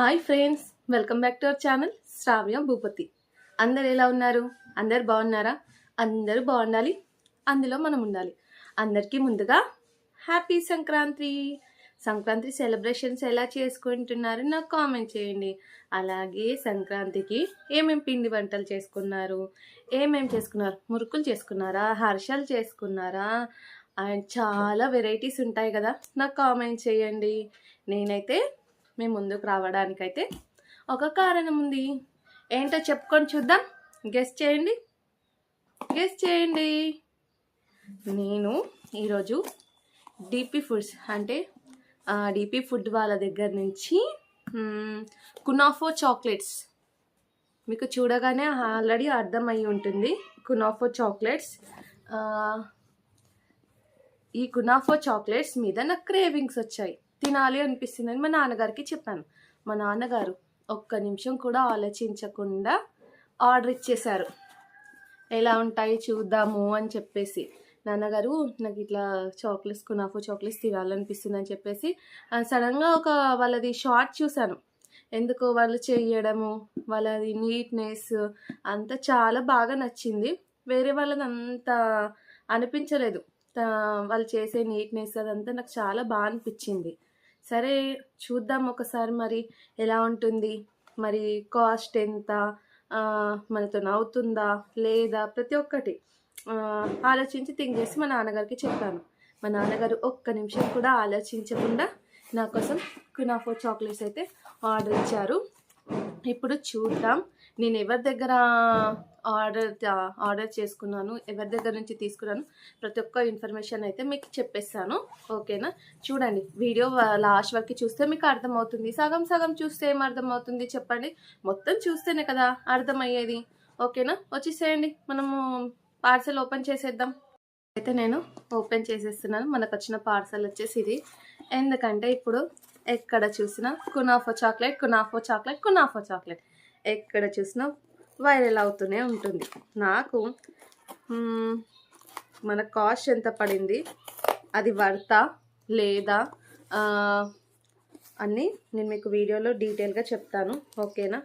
Hi friends welcome back to our channel Shravya Bhupathi. అందరు ఎలా ఉన్నారు? అందరు బాగున్నారా? అందరూ బాగుండాలి. అందులో మనం ఉండాలి. అందరికీ ముందుగా హ్యాపీ సంక్రాంతి. సంక్రాంతి సెలబ్రేషన్స్ ఎలా చేసుకుంటున్నారు నాకు కామెంట్ చేయండి. అలాగే సంక్రాంతికి ఏమేం పిండి వంటలు చేసుకున్నారు? ఏమేం చేసుకున్నారు? మురుకులు చేసుకున్నారా? హర్షాలు చేసుకున్నారా? అండ్ చాలా వెరైటీస్ ఉంటాయి కదా నాకు కామెంట్ చేయండి. నేనైతే మీ ముందుకు రావడానికైతే ఒక కారణం ఉంది. ఏంటో చెప్పుకొని చూద్దాం. గెస్ట్ చేయండి. గెస్ట్ చేయండి. నేను ఈరోజు డిపి ఫుడ్స్ అంటే డిపి ఫుడ్ వాళ్ళ దగ్గర నుంచి కునాఫో చాక్లెట్స్. మీకు చూడగానే ఆల్రెడీ అర్థమయ్యి ఉంటుంది. కునాఫో చాక్లెట్స్ ఈ కునాఫో చాక్లెట్స్ మీద నాకు క్రేవింగ్స్ వచ్చాయి. తినాలి అనిపిస్తుందని మా నాన్నగారికి చెప్పాను. మా నాన్నగారు ఒక్క నిమిషం కూడా ఆలోచించకుండా ఆర్డర్ ఇచ్చేశారు. ఎలా ఉంటాయి చూద్దాము అని చెప్పేసి. నాన్నగారు నాకు ఇట్లా చాక్లెట్స్ కునాఫో చాక్లెట్స్ తినాలనిపిస్తుంది అని చెప్పేసి సడన్గా ఒక వాళ్ళది షార్ట్ చూశాను. ఎందుకు వాళ్ళు చేయడము వాళ్ళది నీట్నెస్ అంతా చాలా బాగా నచ్చింది. వేరే వాళ్ళది అంత అనిపించలేదు. వాళ్ళు చేసే నీట్నెస్ అదంతా నాకు చాలా బాగా అనిపించింది. సరే చూద్దాం ఒకసారి మరి ఎలా ఉంటుంది. మరి కాస్ట్ ఎంత? మనతో అవుతుందా లేదా ప్రతి ఒక్కటి ఆలోచించి థింక్ చేసి మా నాన్నగారికి చెప్పాను. మా నాన్నగారు ఒక్క నిమిషం కూడా ఆలోచించకుండా నా కోసం కునాఫో చాక్లెట్స్ అయితే ఆర్డర్ ఇచ్చారు. ఇప్పుడు చూద్దాం. నేను ఎవరి దగ్గర ఆర్డర్ ఆర్డర్ చేసుకున్నాను ఎవరి దగ్గర నుంచి తీసుకున్నాను ప్రతి ఒక్క ఇన్ఫర్మేషన్ అయితే మీకు చెప్పేస్తాను ఓకేనా? చూడండి వీడియో లాస్ట్ వరకు చూస్తే మీకు అర్థమవుతుంది సగం సగం చూస్తే ఏం అర్థమవుతుంది చెప్పండి మొత్తం చూస్తేనే కదా అర్థమయ్యేది ఓకేనా? వచ్చేసేయండి మనము పార్సల్ ఓపెన్ చేసేద్దాం. అయితే నేను ఓపెన్ చేసేస్తున్నాను మనకు వచ్చిన పార్సల్ వచ్చేసి ఇది. ఎందుకంటే ఇప్పుడు ఎక్కడ చూసినా కునాఫో చాక్లెట్ కునాఫో చాక్లెట్ కునాఫో చాక్లెట్. ఎక్కడ చూసినా వైరల్ అవుతూనే ఉంటుంది. నాకు మన కాస్ట్ ఎంత పడింది? అది వర్తా లేదా? ఆ, అన్నీ నేను మీకు వీడియోలో డీటెయిల్గా చెప్తాను. ఓకేనా?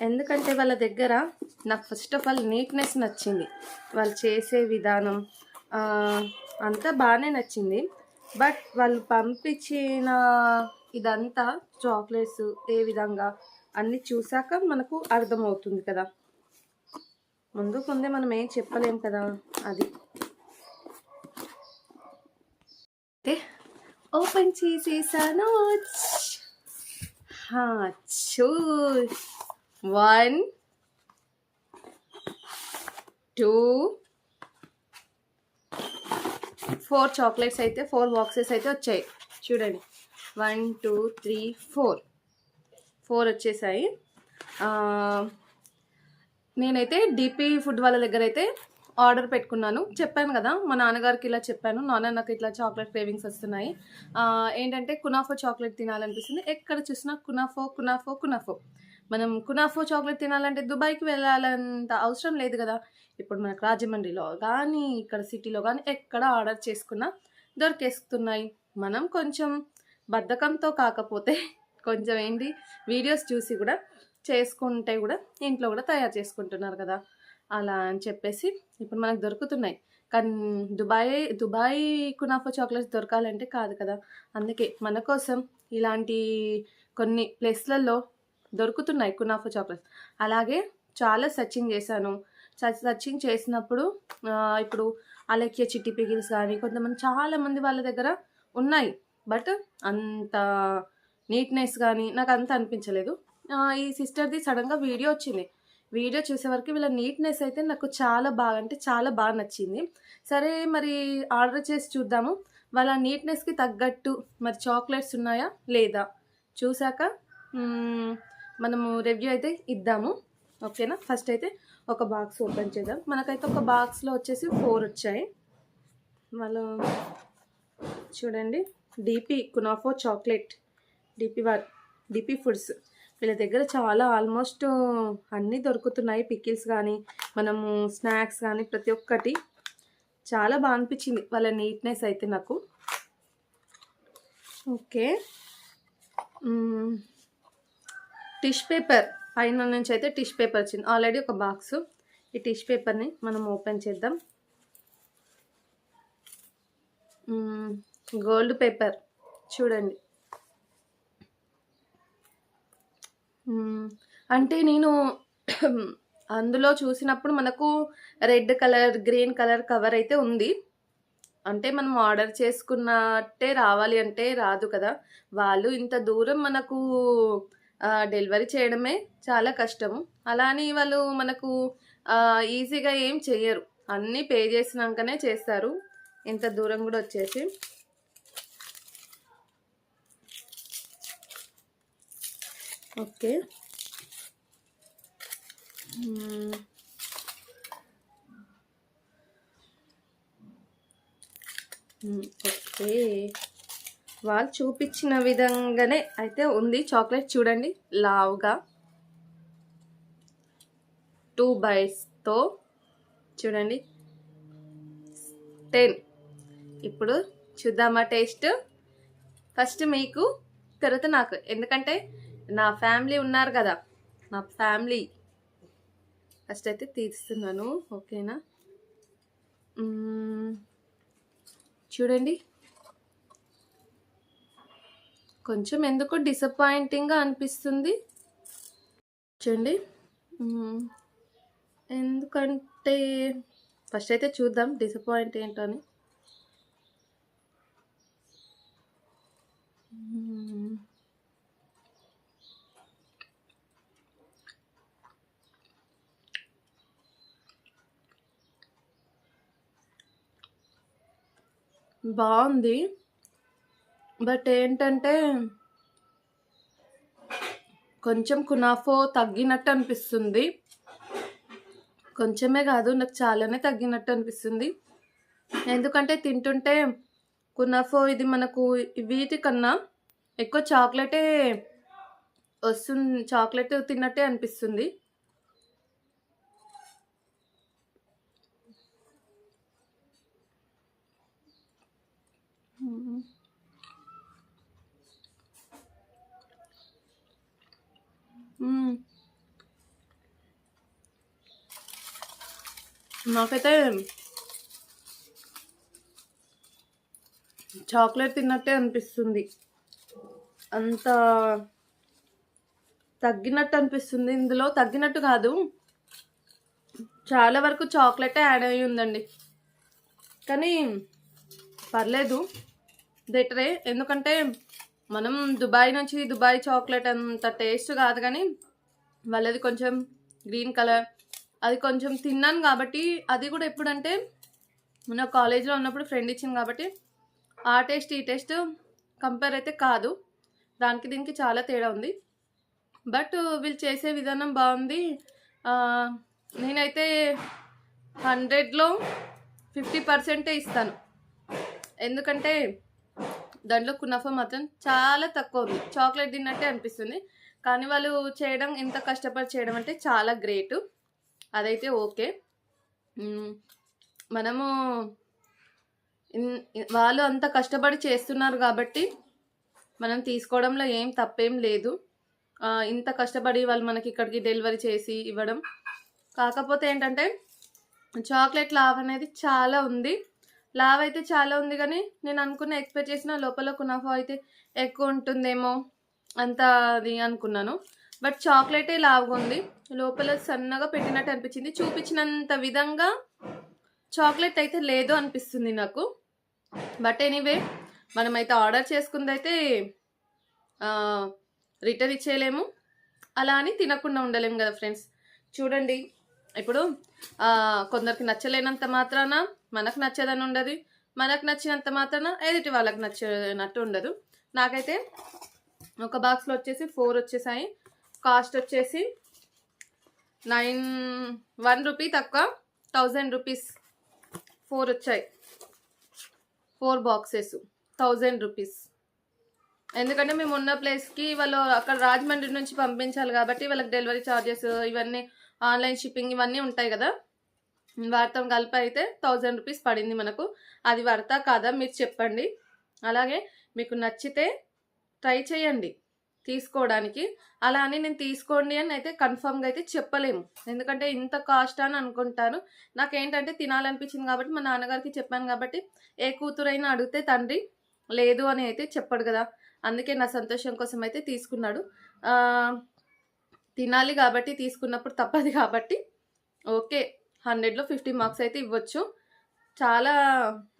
ఎందుకంటే వాళ్ళ దగ్గర నాకు ఫస్ట్ ఆఫ్ ఆల్ నీట్నెస్ నచ్చింది. వాళ్ళు చేసే విధానం అంతా బాగానే నచ్చింది. బట్ వాళ్ళు పంపించిన ఇదంతా చాక్లెట్స్ ఏ విధంగా అన్నీ చూసాక మనకు అర్థమవుతుంది కదా. ముందు ముందే మనం ఏం చెప్పలేం కదా అది. అయితే ఓపెన్ చేసేసాను చూ. వన్ టూ ఫోర్ చాక్లెట్స్ అయితే ఫోర్ బాక్సెస్ అయితే వచ్చాయి. చూడండి. One two three four. Four వచ్చేసాయి. నేనైతే డిపి ఫుడ్ వాళ్ళ దగ్గర అయితే ఆర్డర్ పెట్టుకున్నాను. చెప్పాను కదా మా నాన్నగారికి ఇలా చెప్పాను. నాన్న నాకు ఇట్లా చాక్లెట్ క్రేవింగ్స్ వస్తున్నాయి. ఏంటంటే కునాఫో చాక్లెట్ తినాలనిపిస్తుంది. ఎక్కడ చూసినా కునాఫో కునాఫో కునాఫో. మనం కునాఫో చాక్లెట్ తినాలంటే దుబాయ్కి వెళ్ళాలంత అవసరం లేదు కదా. ఇప్పుడు మనకు రాజమండ్రిలో కానీ ఇక్కడ సిటీలో కానీ ఎక్కడ ఆర్డర్ చేసుకున్నా దొరికేస్తున్నాయి. మనం కొంచెం బద్ధకంతో కాకపోతే కొంచెం ఏంటి వీడియోస్ చూసి కూడా చేసుకుంటే కూడా ఇంట్లో కూడా తయారు చేసుకుంటున్నారు కదా. అలా అని చెప్పేసి ఇప్పుడు మనకు దొరుకుతున్నాయి. కానీ దుబాయ్ దుబాయ్ కునాఫో చాక్లెట్స్ దొరకాలంటే కాదు కదా. అందుకే మన కోసం ఇలాంటి కొన్ని ప్లేస్లలో దొరుకుతున్నాయి కునాఫా చాక్లెట్స్. అలాగే చాలా సర్చింగ్ చేశాను. సర్చింగ్ చేసినప్పుడు ఇప్పుడు అలెక్య చిట్టి పిగిల్స్ కానీ కొంతమంది చాలామంది వాళ్ళ దగ్గర ఉన్నాయి. బట్ అంత నీట్నెస్ కానీ నాకు అంత అనిపించలేదు. ఈ సిస్టర్ది సడన్గా వీడియో వచ్చింది. వీడియో చూసేవరకు వీళ్ళ నీట్నెస్ అయితే నాకు చాలా బాగా అంటే చాలా బాగా నచ్చింది. సరే మరి ఆర్డర్ చేసి చూద్దాము. వాళ్ళ నీట్నెస్కి తగ్గట్టు మరి చాక్లెట్స్ ఉన్నాయా? లేదా? చూసాక మనము రివ్యూ అయితే ఇద్దాము. ఓకేనా? ఫస్ట్ అయితే ఒక బాక్స్ ఓపెన్ చేద్దాం. మనకైతే ఒక బాక్స్లో వచ్చేసి ఫోర్ వచ్చాయి. వాళ్ళు చూడండి. డిపి కునాఫో చాక్లెట్ డిపి వా డిపి ఫుడ్స్ వీళ్ళ దగ్గర చాలా ఆల్మోస్ట్ అన్నీ దొరుకుతున్నాయి. పికిల్స్ కానీ మనము స్నాక్స్ కానీ ప్రతి ఒక్కటి. చాలా బాగా అనిపించింది వాళ్ళ నీట్నెస్ అయితే నాకు. ఓకే. టిష్ పేపర్ పైన నుంచి అయితే టిష్ పేపర్ వచ్చింది. ఆల్రెడీ ఒక బాక్స్ ఈ టిష్ పేపర్ని మనం ఓపెన్ చేద్దాం. గోల్డ్ పేపర్ చూడండి. అంటే నేను అందులో చూసినప్పుడు మనకు red colour green colour cover అయితే ఉంది. అంటే మనం ఆర్డర్ చేసుకున్నట్టే రావాలి అంటే రాదు కదా. వాళ్ళు ఇంత దూరం మనకు డెలివరీ చేయడమే చాలా కష్టము. అలా అని వాళ్ళు మనకు ఈజీగా ఏం చెయ్యరు. అన్నీ పే చేసినాకనే చేస్తారు. ఇంత దూరం కూడా వచ్చేసి. ఓకే. ఓకే. వాళ్ళు చూపించిన విధంగానే అయితే ఉంది. చాక్లెట్ చూడండి లావుగా. టూ బైట్స్తో చూడండి. టెన్ ఇప్పుడు చూద్దామా టేస్ట్? ఫస్ట్ మీకు తర్వాత నాకు. ఎందుకంటే నా ఫ్యామిలీ ఉన్నారు కదా. నా ఫ్యామిలీ. ఫస్ట్ అయితే తీస్తున్నాను. ఓకేనా? చూడండి. కొంచెం ఎందుకో డిసప్పాయింటింగ్గా అనిపిస్తుంది. చూడండి. ఎందుకంటే ఫస్ట్ అయితే చూద్దాం డిసప్పాయింట్ ఏంటో అని బాగుంది. బట్ ఏంటంటే కొంచెం కునాఫో తగ్గినట్టు అనిపిస్తుంది కొంచెమే కాదు నాకు చాలానే తగ్గినట్టు అనిపిస్తుంది ఎందుకంటే తింటుంటే కునాఫో ఇది మనకు వీటికన్నా ఎక్కువ చాక్లెటే వస్తుంది చాక్లెట్ తిన్నట్టే అనిపిస్తుంది మ్మ్. మ్మ్. నాకైతే చాక్లెట్ తిన్నట్టే అనిపిస్తుంది. అంత తగ్గినట్టు అనిపిస్తుంది. ఇందులో తగ్గినట్టు కాదు. చాలా వరకు చాక్లెటే యాడ్ అయ్యి ఉందండి. కానీ పర్లేదు. బెటరే ఎందుకంటే మనం దుబాయ్ నుంచి దుబాయ్ చాక్లెట్ అంత టేస్ట్ కాదు కానీ వాళ్ళది కొంచెం గ్రీన్ కలర్ అది కొంచెం తిన్నాను కాబట్టి అది కూడా ఎప్పుడంటే నా కాలేజ్లో ఉన్నప్పుడు ఫ్రెండ్ ఇచ్చింది కాబట్టి ఆ టేస్ట్ ఈ టేస్ట్ కంపేర్ అయితే కాదు. దానికి దీనికి చాలా తేడా ఉంది. బట్ వీళ్ళు చేసే విధానం బాగుంది. నేనైతే హండ్రెడ్లో ఫిఫ్టీ పర్సెంటే ఇస్తాను. ఎందుకంటే దాంట్లో కునఫా మాత్రం చాలా తక్కువ ఉంది. చాక్లెట్ తిన్నట్టే అనిపిస్తుంది. కానీ వాళ్ళు చేయడం ఇంత కష్టపడి చేయడం అంటే చాలా గ్రేట్. అదైతే ఓకే. మనము వాళ్ళు అంత కష్టపడి చేస్తున్నారు కాబట్టి మనం తీసుకోవడంలో ఏం తప్పేం లేదు. ఇంత కష్టపడి వాళ్ళు మనకి ఇక్కడికి డెలివరీ చేసి ఇవ్వడం. కాకపోతే ఏంటంటే చాక్లెట్ లావ్ అనేది చాలా ఉంది. లావ్ అయితే చాలా ఉంది కానీ నేను అనుకున్న ఎక్స్పెక్ట్ చేసిన లోపల కునాఫా అయితే ఎక్కువ ఉంటుందేమో అంత అది అనుకున్నాను. బట్ చాక్లెటే లావుగా ఉంది. లోపల సన్నగా పెట్టినట్టు అనిపించింది. చూపించినంత విధంగా చాక్లెట్ అయితే లేదు అనిపిస్తుంది నాకు. బట్ ఎనీవే మనమైతే ఆర్డర్ చేసుకుందైతే రిటర్న్ ఇచ్చేయలేము. అలా అని తినకుండా ఉండలేము కదా ఫ్రెండ్స్. చూడండి ఇప్పుడు కొందరికి నచ్చలేనంత మాత్రాన మనకు నచ్చదని ఉండదు. మనకు నచ్చినంత మాత్రాన ఎదుటి వాళ్ళకి నచ్చినట్టు ఉండదు. నాకైతే ఒక బాక్స్లో వచ్చేసి ఫోర్ వచ్చేసాయి. కాస్ట్ వచ్చేసి నైన్ వన్ రూపీ తక్కువ థౌజండ్ రూపీస్ ఫోర్ వచ్చాయి. Four boxes thousand rupees. ఎందుకంటే మేము ఉన్న ప్లేస్కి వాళ్ళు అక్కడ రాజమండ్రి నుంచి పంపించాలి కాబట్టి వాళ్ళకి డెలివరీ ఛార్జెస్ ఇవన్నీ ఆన్లైన్ షిప్పింగ్ ఇవన్నీ ఉంటాయి కదా. వార్తం కలిపి అయితే థౌజండ్ రూపీస్ పడింది మనకు. అది వర్తా కాదా మీరు చెప్పండి. అలాగే మీకు నచ్చితే ట్రై చేయండి. తీసుకోవడానికి. అలా అని నేను తీసుకోండి అని అయితే కన్ఫర్మ్గా అయితే చెప్పలేము. ఎందుకంటే ఇంత కాస్ట్ అని అనుకుంటాను. నాకేంటంటే తినాలనిపించింది కాబట్టి మా నాన్నగారికి చెప్పాను కాబట్టి ఏ కూతురైనా అడిగితే తండ్రి లేదు అని అయితే చెప్పడు కదా. అందుకే నా సంతోషం కోసం అయితే తీసుకున్నాడు. తినాలి కాబట్టి తీసుకున్నప్పుడు తప్పదు కాబట్టి ఓకే హండ్రెడ్లో ఫిఫ్టీ మార్క్స్ అయితే ఇవ్వచ్చు. చాలా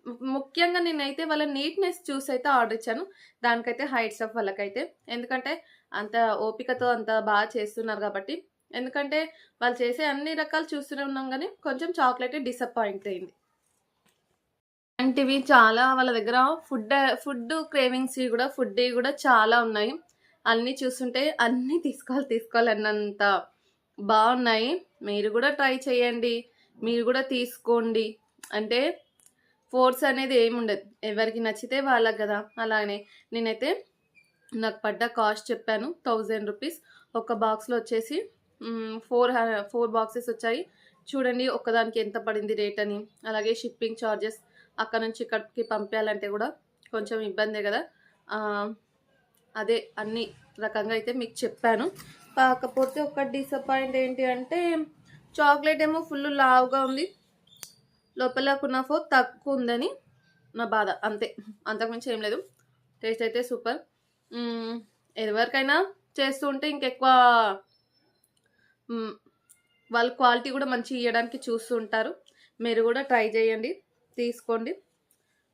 ముఖ్యంగా నేనైతే వాళ్ళ నీట్నెస్ చూసి అయితే ఆర్డర్ ఇచ్చాను. దానికైతే హైట్స్ ఆఫ్ వాళ్ళకైతే. ఎందుకంటే అంత ఓపికతో అంత బాగా చేస్తున్నారు కాబట్టి. ఎందుకంటే వాళ్ళు చేసే అన్ని రకాలు చూస్తూనే ఉన్నాం కానీ కొంచెం చాక్లెట్ డిసప్పాయింట్ అయింది. ఇలాంటివి చాలా వాళ్ళ దగ్గర ఫుడ్ ఫుడ్ క్రేవింగ్స్ కూడా ఫుడ్ కూడా చాలా ఉన్నాయి. అన్నీ చూస్తుంటే అన్నీ తీసుకోవాలి తీసుకోవాలి అన్నంత బాగున్నాయి. మీరు కూడా ట్రై చేయండి. మీరు కూడా తీసుకోండి. అంటే ఫోర్స్ అనేది ఏమి ఉండదు. ఎవరికి నచ్చితే వాళ్ళకి కదా. అలానే నేనైతే నాకు పడ్డ కాస్ట్ చెప్పాను. Thousand rupees. ఒక బాక్స్లో వచ్చేసి ఫోర్ ఫోర్ బాక్సెస్ వచ్చాయి. చూడండి ఒక్కదానికి ఎంత పడింది రేట్ అని. అలాగే షిప్పింగ్ ఛార్జెస్ అక్కడ నుంచి ఇక్కడికి పంపించాలంటే కూడా కొంచెం ఇబ్బందే కదా. అదే అన్ని రకంగా అయితే మీకు చెప్పాను. కాకపోతే ఒక డిసప్పాయింట్ ఏంటి అంటే చాక్లెట్ ఏమో ఫుల్ లావుగా ఉంది. లోపల కునాఫో తక్కువ ఉందని నా బాధ. అంతే. అంతకుమించి ఏం లేదు. టేస్ట్ అయితే సూపర్. ఎవరికైనా చేస్తూ ఉంటే ఇంకెక్కువ వాళ్ళు వాళ్ళ క్వాలిటీ కూడా మంచి ఇవ్వడానికి చూస్తూ ఉంటారు. మీరు కూడా ట్రై చేయండి. తీసుకోండి.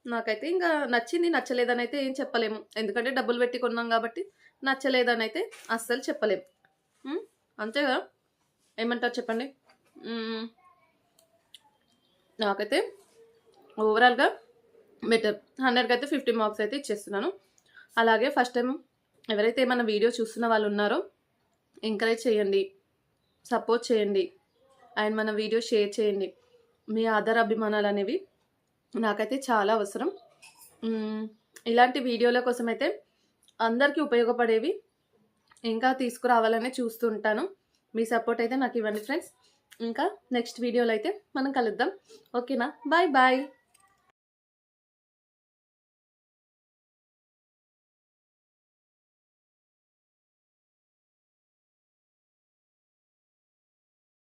నాకైతే ఇంకా నచ్చింది నచ్చలేదని అయితే ఏం చెప్పలేము. ఎందుకంటే డబ్బులు పెట్టి కొన్నాం కాబట్టి నచ్చలేదని అయితే అస్సలు చెప్పలేము. అంతేగా ఏమంటారు చెప్పండి? నాకైతే ఓవరాల్గా బెటర్ హండ్రెడ్కి అయితే ఫిఫ్టీ మార్క్స్ అయితే ఇచ్చేస్తున్నాను. అలాగే ఫస్ట్ టైం ఎవరైతే మన వీడియో చూస్తున్న వాళ్ళు ఉన్నారో ఎంకరేజ్ చేయండి. సపోర్ట్ చేయండి. అండ్ మన వీడియో షేర్ చేయండి. మీ ఆధార అభిమానాలు అనేవి నాకైతే చాలా అవసరం. ఇలాంటి వీడియోల కోసం అయితే అందరికీ ఉపయోగపడేవి ఇంకా తీసుకురావాలనే చూస్తుంటాను మీ సపోర్ట్ అయితే నాకు ఇవ్వండి ఫ్రెండ్స్ ఇంకా నెక్స్ట్ వీడియోలో అయితే మనం కలుద్దాం. ఓకేనా? Bye bye.